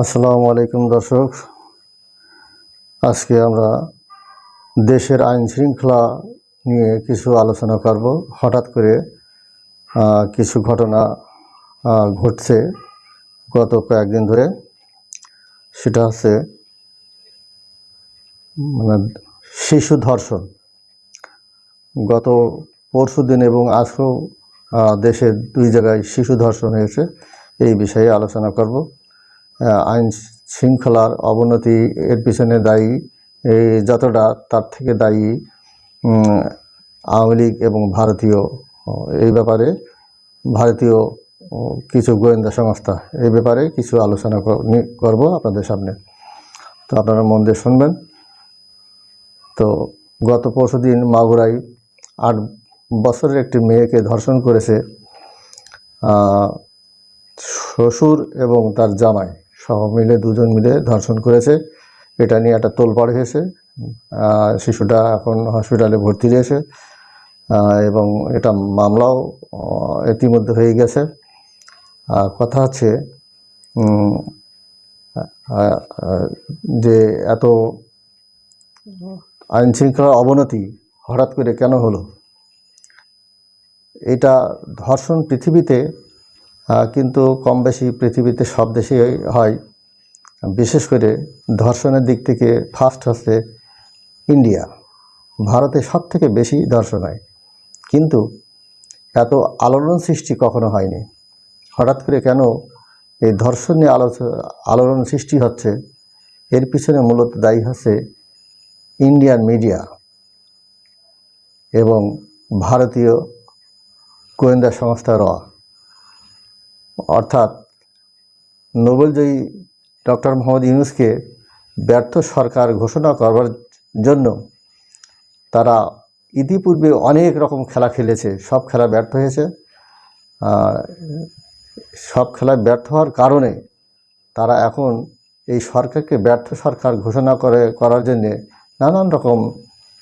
আসসালামু আলাইকুম দর্শক। আজকে আমরা দেশের আইন শৃঙ্খলা নিয়ে কিছু আলোচনা করব। হঠাৎ করে কিছু ঘটনা ঘটছে গত কয়েকদিন ধরে। সেটা হচ্ছে মানে শিশু ধর্ষণ। গত পরশু দিন এবং আজকেও দেশের দুই জায়গায় শিশু ধর্ষণ হয়েছে। এই বিষয়ে আলোচনা করব। আইন শৃঙ্খলার অবনতি এর পিছনে দায়ী এই যতটা তার থেকে দায়ী আওয়ামী লীগ এবং ভারতীয় এই ব্যাপারে, ভারতীয় কিছু গোয়েন্দা সংস্থা এই ব্যাপারে কিছু আলোচনা করব আপনাদের সামনে। তো আপনারা মন দিয়ে শুনবেন। তো গত পরশু দিন মাগুরায় আট বছরের একটি মেয়েকে ধর্ষণ করেছে শ্বশুর এবং তার জামাই সহ মিলে দুজন মিলে ধর্ষণ করেছে। এটা নিয়ে একটা তোলপাড় হয়েছে শিশুটা এখন হসপিটালে ভর্তি রয়েছে এবং এটা মামলাও ইতিমধ্যে হয়ে গেছে। কথা হচ্ছে যে এত আইন শৃঙ্খলার অবনতি হঠাৎ করে কেন হলো? এটা ধর্ষণ পৃথিবীতে কিন্তু কম বেশি পৃথিবীতে সব দেশেই হয়। বিশেষ করে ধর্ষণের দিক থেকে ফার্স্ট হচ্ছে ইন্ডিয়া। ভারতে সব থেকে বেশি ধর্ষণ হয়। কিন্তু এত আলোড়ন সৃষ্টি কখনো হয়নি। হঠাৎ করে কেন এই ধর্ষণ নিয়ে আলোচ, আলোড়ন সৃষ্টি হচ্ছে? এর পিছনে মূলত দায়ী হচ্ছে ইন্ডিয়ান মিডিয়া এবং ভারতীয় গোয়েন্দা সংস্থা র। অর্থাৎ নোবেলজয়ী ডক্টর মোহাম্মদ ইউনুসকে ব্যর্থ সরকার ঘোষণা করবার জন্য তারা ইতিপূর্বে অনেক রকম খেলা খেলেছে, সব খেলা ব্যর্থ হয়েছে। সব খেলায় ব্যর্থ হওয়ার কারণে তারা এখন এই সরকারকে ব্যর্থ সরকার ঘোষণা করে, করার জন্যে নানান রকম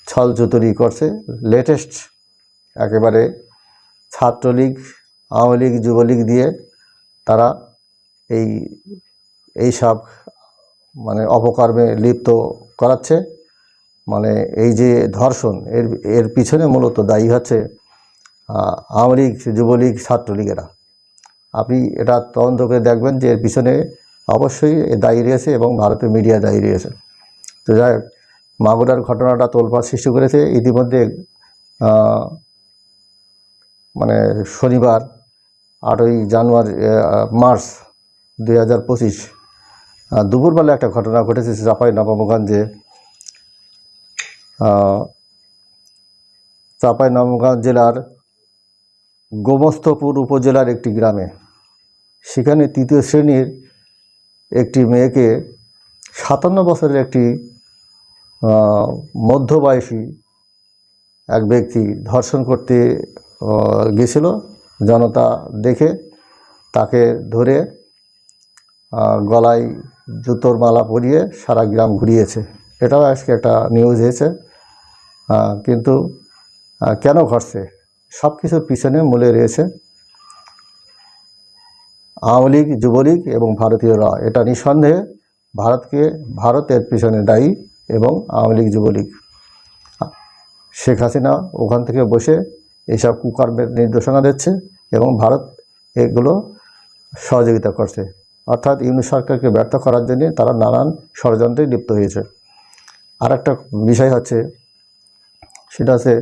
ছল চতুরি করছে। লেটেস্ট একেবারে ছাত্রলীগ, আওয়ামী লীগ, যুবলীগ দিয়ে তারা এই এই সব মানে অপকর্মে লিপ্ত করাচ্ছে। মানে এই যে ধর্ষণ, এর এর পিছনে মূলত দায়ী হচ্ছে আওয়ামী লীগ, যুবলীগ, ছাত্রলীগেরা। আপনি এটা তদন্ত করে দেখবেন যে এর পিছনে অবশ্যই দায়ী রয়েছে এবং ভারতীয় মিডিয়া দায়ী রয়েছে। তো যাই হোক মাগুরার ঘটনাটা তোলপাড় সৃষ্টি করেছে। ইতিমধ্যে মানে শনিবার আটই জানুয়ারি মার্চ দুই হাজার পঁচিশ দুপুরবেলা একটা ঘটনা ঘটেছে চাপাই নবমগঞ্জে। চাপাই নবমগঞ্জ জেলার গোমস্তপুর উপজেলার একটি গ্রামে। সেখানে তৃতীয় শ্রেণির একটি মেয়েকে সাতান্ন বছরের একটি মধ্যবয়সী এক ব্যক্তি ধর্ষণ করতে গেছিল। জনতা দেখে তাকে ধরে গলায় জুতোর মালা পরিয়ে সারা গ্রাম ঘুরিয়েছে। এটাও আজকে একটা নিউজ হয়েছে কিন্তু কেন ঘটছে? সব কিছুর পিছনে মূলে রয়েছে আওয়ামী লীগ, যুবলীগ এবং ভারতীয়রা এটা নিঃসন্দেহে ভারতকে, ভারতের পিছনে দায়ী। এবং আওয়ামী লীগ, যুবলীগ। শেখ হাসিনা ওখান থেকে বসে এইসব কুকর্মের নির্দেশনা দিচ্ছে এবং ভারত এগুলো সহযোগিতা করছে। অর্থাৎ ইউনিট সরকারকে ব্যর্থ করার জন্য তারা নানান ষড়যন্ত্রে লিপ্ত হয়েছে। আর একটা বিষয় হচ্ছে, সেটা হচ্ছে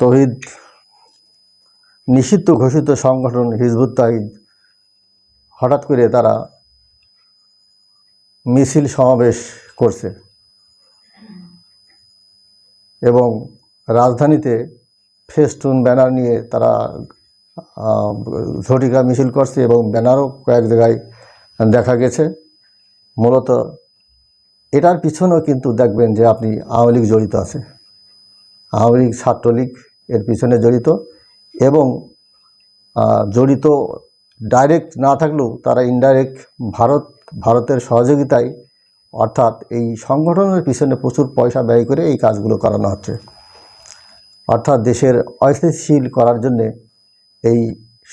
তহিদ নিষিদ্ধ ঘোষিত সংগঠন হিজবুত তাহিদ হঠাৎ করে তারা মিছিল সমাবেশ করছে। এবং রাজধানীতে ফেস্টুন ব্যানার নিয়ে তারা ঝটিকা মিছিল করছে এবং ব্যানারও কয়েক জায়গায় দেখা গেছে। মূলত এটার পিছনেও কিন্তু দেখবেন যে আপনি আওয়ামী লীগ জড়িত আছে। আওয়ামী লীগ ছাত্রলীগ এর পিছনে জড়িত এবং জড়িত ডাইরেক্ট না থাকলেও তারা ইনডাইরেক্ট ভারত ভারতের সহযোগিতায় অর্থাৎ এই সংগঠনের পিছনে প্রচুর পয়সা ব্যয় করে এই কাজগুলো করানো হচ্ছে। অর্থাৎ দেশের অস্থিতিশীল করার জন্যে এই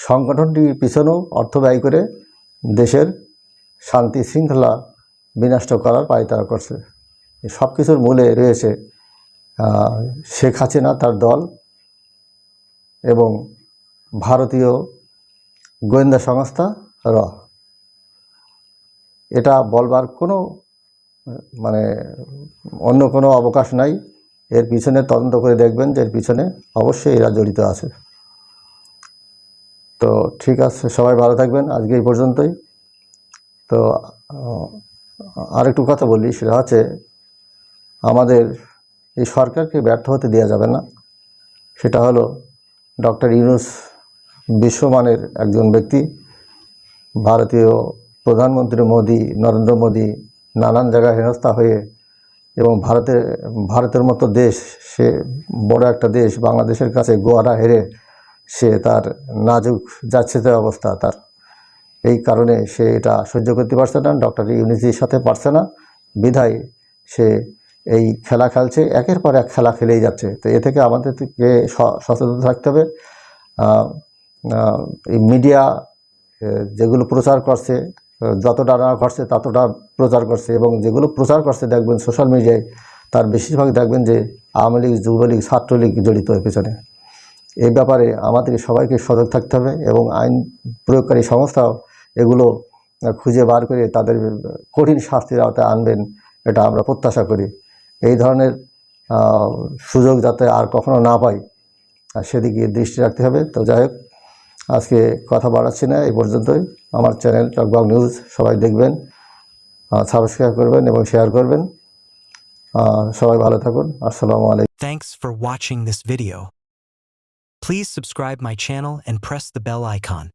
সংগঠনটির পিছনেও অর্থ ব্যয় করে দেশের শান্তি শৃঙ্খলা বিনষ্ট করার পায়তারা করছে। সব কিছুর মূলে রয়েছে শেখ হাসিনা তার দল এবং ভারতীয় গোয়েন্দা সংস্থা র। এটা বলবার কোনো মানে অন্য কোনো অবকাশ নাই। এর পিছনে তদন্ত করে দেখবেন যে এর পিছনে অবশ্যই এরা জড়িত আছে। তো ঠিক আছে, সবাই ভালো থাকবেন আজকে এই পর্যন্তই। তো আরেকটু কথা বলি, সেটা হচ্ছে আমাদের এই সরকারকে ব্যর্থ হতে দেওয়া যাবে না। সেটা হলো ডক্টর ইউনুস বিশ্বমানের একজন ব্যক্তি, ভারতীয় প্রধানমন্ত্রী মোদী, নরেন্দ্র মোদী নানান জায়গায় হেনস্থা হয়ে এবং ভারতের ভারতের মতো দেশ, সে বড় একটা দেশ, বাংলাদেশের কাছে গোয়ারা হেরে সে তার নাজুক যাচ্ছে অবস্থা তার। এই কারণে সে এটা সহ্য করতে পারছে না, ডক্টর ইউনিসির সাথে পারছে না। বিধায় সে এই খেলা খেলছে, একের পর এক খেলা খেলেই যাচ্ছে। তো এ থেকে আমাদের থেকে সচেতন থাকতে হবে। এই মিডিয়া যেগুলো প্রচার করছে যতটা না করছে ততটা প্রচার করছে এবং যেগুলো প্রচার করছে, দেখবেন সোশ্যাল মিডিয়ায় তার বেশিরভাগ দেখবেন যে আওয়ামী লীগ, যুবলীগ, ছাত্রলীগ জড়িত এর পেছনে। এই ব্যাপারে আমাদের সবাইকে সজাগ থাকতে হবে এবং আইন প্রয়োগকারী সংস্থাও এগুলো খুঁজে বার করে তাদের কঠিন শাস্তির আওতায় আনবেন, এটা আমরা প্রত্যাশা করি। এই ধরনের সুযোগ যাতে আর কখনো না পাই, সেদিকে দৃষ্টি রাখতে হবে। তো যাই হোক আজকে কথা বাড়াচ্ছি না, এই পর্যন্তই। আমার চ্যানেল টকবাগ নিউজ সবাই দেখবেন সাবস্ক্রাইব করবেন এবং শেয়ার করবেন। সবাই ভালো থাকুন। আসসালামু আলাইকুম। Thanks for watching this video please subscribe my channel and press the bell icon.